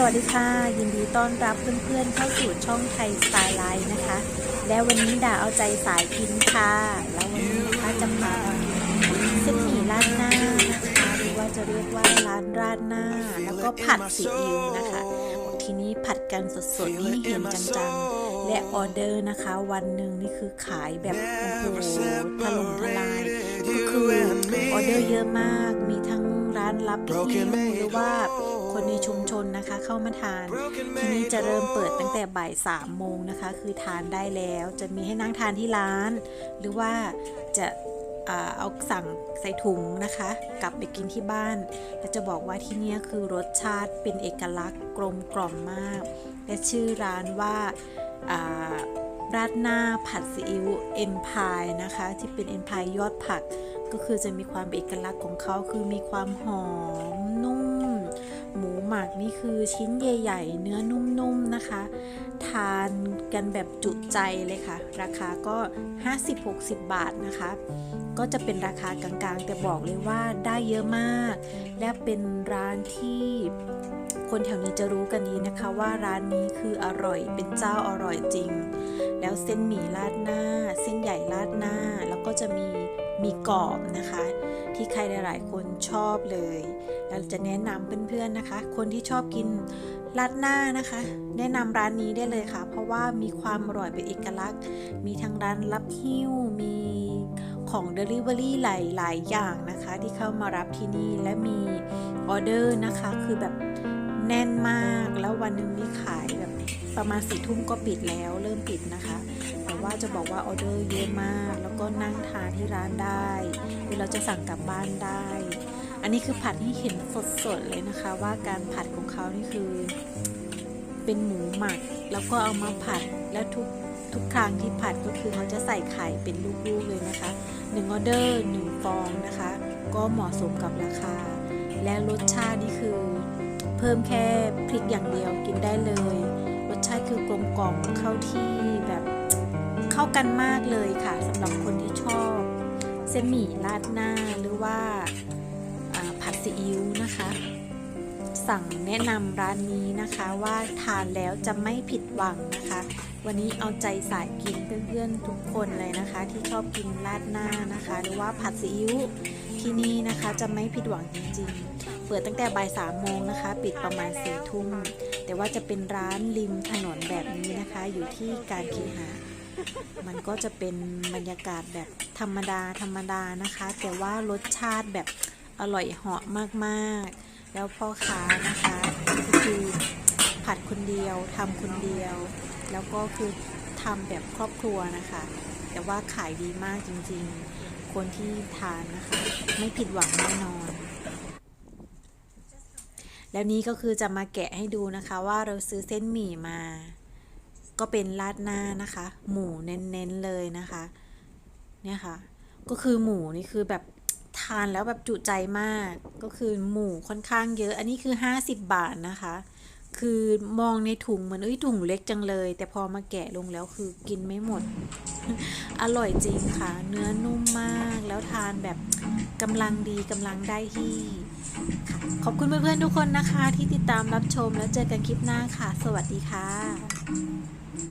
สวัสดีค่ะ ยินดีต้อนรับเพื่อนๆเข้าสู่ช่องไทยสไตล์ไลน์นะคะ และวันนี้ดาเอาใจสายกินค่ะ แล้ววันนี้นะคะจะพาเส้นหมี่ราดหน้านะคะหรือว่าจะเรียกว่าร้านราดหน้า แล้วก็ผัดซีอิ๊วนะคะทีนี้ผัดกันสดๆนี่เห็นจังๆ และออเดอร์นะคะ วันหนึ่งนี่คือขายแบบโอ้โหถล่มทลายก็คือออเดอร์เยอะมากานรับหิ้วหรือว่าคนในชุมชนนะคะเข้ามาทาน ที่นี่จะเริ่มเปิดตั้งแต่บ่ายสามโมงนะคะ คือทานได้แล้วจะมีให้นั่งทานที่ร้าน หรือว่าจะเอาสั่งใส่ถุงนะคะ กลับไปกินที่บ้าน และจะบอกว่าที่นี่คือรสชาติเป็นเอกลักษณ์กลมกล่อมมาก และชื่อร้านว่าอ่าราดหน้าผัดซีอิ๊วเอ็นพายนะคะ ที่เป็นเอ็นพายยอดผัก ก็คือจะมีความเป็นเอกลักษณ์ของเขาคือมีความหอมนุ่ม หมูหมักนี่คือชิ้นใหญ่ ๆ เนื้อนุ่มๆนะคะ ทานกันแบบจุใจเลยค่ะ ราคาก็ 50-60 บาทนะคะ ก็จะเป็นราคากลางๆ แต่บอกเลยว่าได้เยอะมาก และเป็นร้านที่คนแถวนี้จะรู้กันดีนะคะว่าร้านนี้คืออร่อยเป็นเจ้าอร่อยจริง แล้วเส้นหมี่ราดหน้า เส้นใหญ่ราดหน้า แล้วก็จะมี มีกรอบนะคะ ที่ใครหลายๆ คนชอบเลยเราจะแนะนำเพื่อนๆนะคะ คนที่ชอบกินราดหน้านะคะ แนะนำร้านนี้ได้เลยค่ะ เพราะว่ามีความอร่อยเป็นเอกลักษณ์ มีทั้งร้านรับหิ้วมีของ Delivery หลายๆอย่างนะคะ ที่เข้ามารับที่นี่และมีออเดอร์นะคะ คือแบบแน่นมากแล้ววันหนึ่งนี่ขายแบบประมาณสี่ทุ่มก็ปิดแล้วเริ่มปิดนะคะ แต่ว่าจะบอกว่าออเดอร์เยอะมาก แล้วก็นั่งทาน ที่ร้านได้หรือเราจะสั่งกลับบ้านได้ อันนี้คือผัดให้เห็นสดๆเลยนะคะ ว่าการผัดของเขานี่คือเป็นหมูหมัก แล้วก็เอามาผัดและทุกทุกครั้งที่ผัดก็คือเขาจะใส่ไข่เป็นลูกๆเลยนะคะหนึ่งออเดอร์หนึ่งฟองนะคะ ก็เหมาะสมกับราคา และรสชาตินี่คือ เพิ่มแค่พริกอย่างเดียวกินได้เลย รสชาติคือกลมกล่อมเข้าที่แบบเข้ากันมากเลยค่ะสำหรับคนที่ชอบ เส้นหมี่ราดหน้าหรือว่าผัดซีอิ๊วนะคะ สั่งแนะนำร้านนี้นะคะว่าทานแล้วจะไม่ผิดหวังนะคะ วันนี้เอาใจสายกินเพื่อนๆทุกคนเลยนะคะ ที่ชอบกินราดหน้านะคะ หรือว่าผัดซีอิ๊วที่นี่นะคะจะไม่ผิดหวังจริงๆ เปิดตั้งแต่บ่ายสามโมงนะคะ ปิดประมาณสี่ทุ่มแต่ว่าจะเป็นร้านริมถนนแบบนี้นะคะ อยู่ที่การเคหะ มันก็จะเป็นบรรยากาศแบบธรรมดาธรรมดานะคะ แต่ว่ารสชาติแบบอร่อยเหาะมากๆ แล้วพ่อค้านะคะก็คือผัดคนเดียวทำคนเดียว แล้วก็คือทำแบบครอบครัวนะคะ แต่ว่าขายดีมากจริงๆ คนที่ทานนะคะ ไม่ผิดหวังแน่นอนแล้วนี้ก็คือจะมาแกะให้ดูนะคะว่าเราซื้อเส้นหมี่มา ก็เป็นราดหน้านะคะ หมูเน้นๆเลยนะคะ เนี่ยค่ะ ก็คือหมูนี่คือแบบทานแล้วแบบจุใจมาก ก็คือหมูค่อนข้างเยอะ อันนี้คือ 50 บาทนะคะ คือมองในถุงเหมือนเอ้ยถุงเล็กจังเลย แต่พอมาแกะลงแล้วคือกินไม่หมด อร่อยจริงค่ะ เนื้อนุ่มมาก แล้วทานแบบกำลังดีกำลังได้ที่ขอบคุณเพื่อนๆทุกคนนะคะ ที่ติดตามรับชมแล้วเจอกันคลิปหน้าค่ะ สวัสดีค่ะ